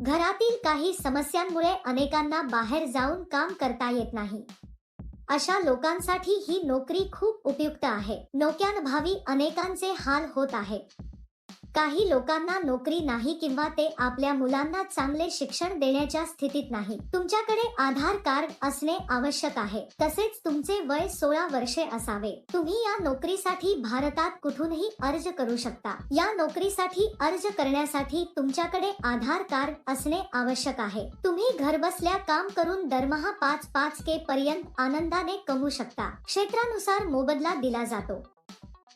घरातील काही समस्यांमुळे अनेकांना बाहेर जाऊन काम करता येत नाही. अशा लोकांसाठी ही नोकरी खूप उपयुक्त आहे. नोक्यानभावी अनेकांचे हाल होत आहे काही लोकांना नोकरी नाही किंवा ते आपल्या मुलांना चांगले शिक्षण देण्याच्या स्थितीत नाही. तुमच्याकडे आधार कार्ड असणे आवश्यक आहे. तसेच तुमचे वय सोळा वर्षे असावे. तुम्ही या नोकरीसाठी भारतात कुठूनही अर्ज करू शकता. या नोकरीसाठी अर्ज करण्यासाठी तुमच्याकडे आधार कार्ड असणे आवश्यक आहे. तुम्ही घरबसल्या काम करून दरमहा पाच पाच के पर्यंत आनंदाने कमवू शकता. क्षेत्रानुसार मोबदला दिला जातो.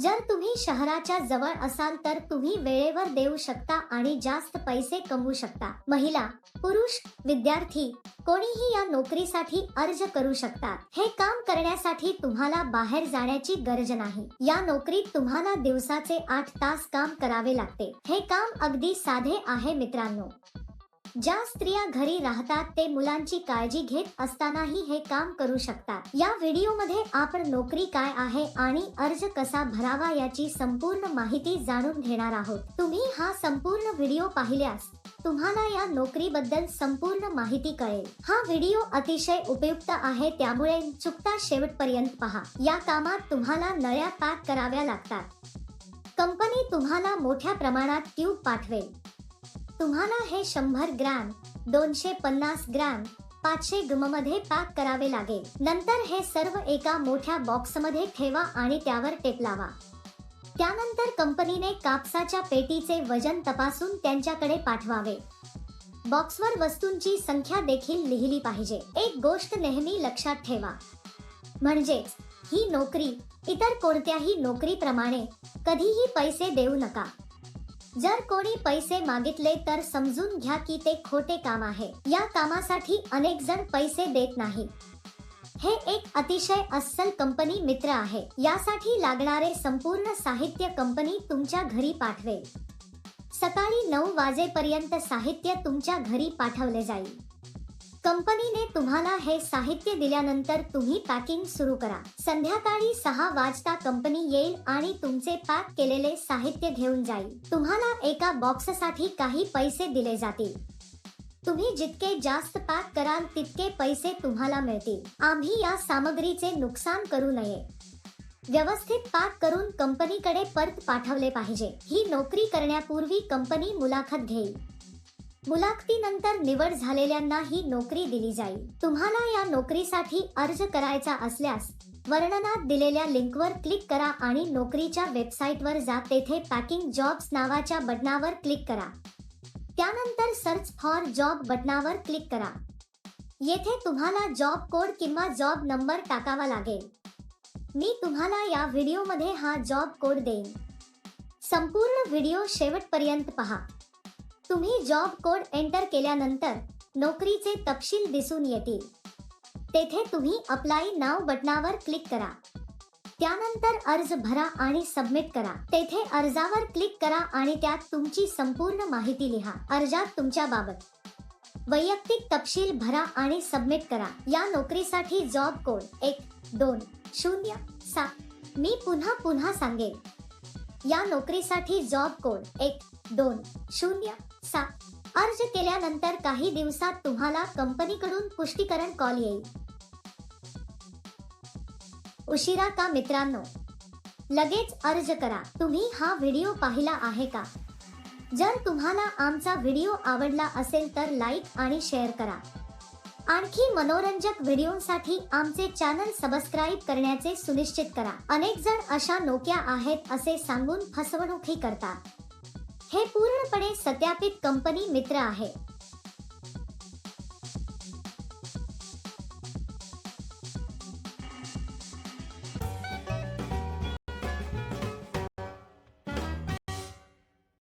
जर तुम्ही शहराच्या जवळ असाल तर तुम्ही वेळेवर देऊ शकता आणि जास्त पैसे कमवू शकता. महिला पुरुष विद्यार्थी कोणीही या नोकरीसाठी अर्ज करू शकतात हे काम करण्यासाठी तुम्हाला बाहेर जाण्याची गरज नाही. या नोकरीत तुम्हाला दिवसाचे आठ तास काम करावे लागते. हे काम अगदी साधे आहे मित्रांनो. ज्या स्त्रिया घरी राहतात ते मुलांची काळजी घेत असतानाही हे काम करू शकतात. या व्हिडिओमध्ये आपण नोकरी काय आहे आणि अर्ज कसा भरावा याची संपूर्ण माहिती जाणून घेणार आहोत. तुम्ही हा संपूर्ण व्हिडिओ पाहिल्यास तुम्हाला या नोकरीबद्दल संपूर्ण माहिती कळेल. हा व्हिडिओ अतिशय उपयुक्त आहे त्यामुळे चुकता शेवटपर्यंत पहा. या कामात तुम्हाला नळ्या पॅक कराव्या लागतात. कंपनी तुम्हाला मोठ्या प्रमाणात ट्यूब पाठवेल. तुम्हाला हे शंभर ग्रॅम दोनशे पन्नास ग्रॅम पाचशे ग्रॅम पॅक करावे लागेल. नंतर हे सर्व एका मोठ्या बॉक्समध्ये ठेवा आणि त्यावर टेप लावा. त्यानंतर कंपनीने कापसाच्या पेटीचे वजन तपासून त्यांच्याकडे पाठवावे. बॉक्सवर वस्तूंची संख्या देखील लिहिली पाहिजे. एक गोष्ट नेहमी लक्षात ठेवा. म्हणजेच ही नोकरी इतर कोणत्याही नोकरीप्रमाणे कधीही पैसे देऊ नका. जर कोणी पैसे मागितले तर समजून घ्या की ते खोटे काम आहे. या कामासाठी अनेक जण पैसे देत नाही. हे एक अतिशय अस्सल कंपनी मित्र आहे. यासाठी लागणारे संपूर्ण साहित्य कंपनी तुमच्या घरी पाठवेल. सकाळी नऊ वाजेपर्यंत साहित्य तुमच्या घरी पाठवले जाईल. कंपनीने तुम्हाला हे साहित्य दिल्यानंतर तुम्ही पॅकिंग सुरू करा. संध्याकाळी सहा वाजता कंपनी येईल आणि तुमचे पॅक केलेले साहित्य घेऊन जाईल. तुम्हाला एका बॉक्ससाठी काही पैसे दिले जातील. तुम्ही जितके जास्त पॅक कराल तितके पैसे तुम्हाला मिळतील. आम्ही या सामग्रीचे नुकसान करू नये. व्यवस्थित पाक करून कंपनीकडे परत पाठवले पाहिजे. ही नोकरी करण्यापूर्वी कंपनी मुलाखत घेईल. मुलाखतीनंतर निवड झालेल्यांना ही नोकरी दिली जाईल. तुम्हाला या नोकरीसाठी अर्ज करायचा असल्यास वर्णनात दिलेल्या लिंकवर क्लिक करा आणि नोकरीच्या वेबसाईटवर जा. तेथे पॅकिंग जॉब्स नावाच्या बटनावर क्लिक करा. त्यानंतर सर्च फॉर जॉब बटनावर क्लिक करा. येथे तुम्हाला जॉब कोड किंवा जॉब नंबर टाकावा लागेल. मी तुम्हाला या व्हिडिओमध्ये हा जॉब कोड देईन. संपूर्ण व्हिडिओ शेवटपर्यंत पहा. तुम्ही जॉब कोड एंटर केल्यानंतर नोकरीचे तपशील दिसून येतील. तेथे तुम्ही अप्लाय नाव बटनावर क्लिक करा. त्यानंतर अर्ज भरा आणि सबमिट करा. तेथे अर्जावर क्लिक करा आणि त्यात तुमची संपूर्ण माहिती लिहा. अर्जात तुमच्या बाबत वैयक्तिक तपशील भरा आणि सबमिट करा. या नोकरीसाठी जॉब कोड एक दोन शून्य सात. मी पुन्हा पुन्हा सांगेन. या नोकरीसाठी जॉब कोड एक दोन शून्य सात. अर्ज केल्यानंतर काही दिवसात तुम्हाला कंपनीकडून पुष्टीकरण कॉल येईल. उशिरा का मित्रांनो? लगेच अर्ज करा. तुम्ही हा व्हिडिओ पाहिला आहे का? जर तुम्हाला आमचा व्हिडिओ आवडला असेल तर लाईक आणि शेअर करा. आणखी मनोरंजक व्हिडिओसाठी आमचे चॅनल सबस्क्राईब करण्याचे सुनिश्चित करा. अनेक जण अशा नोक्या आहेत असे सांगून फसवणूकही करतात. हे पूर्णपणे सत्यापित कंपनी मित्र आहे.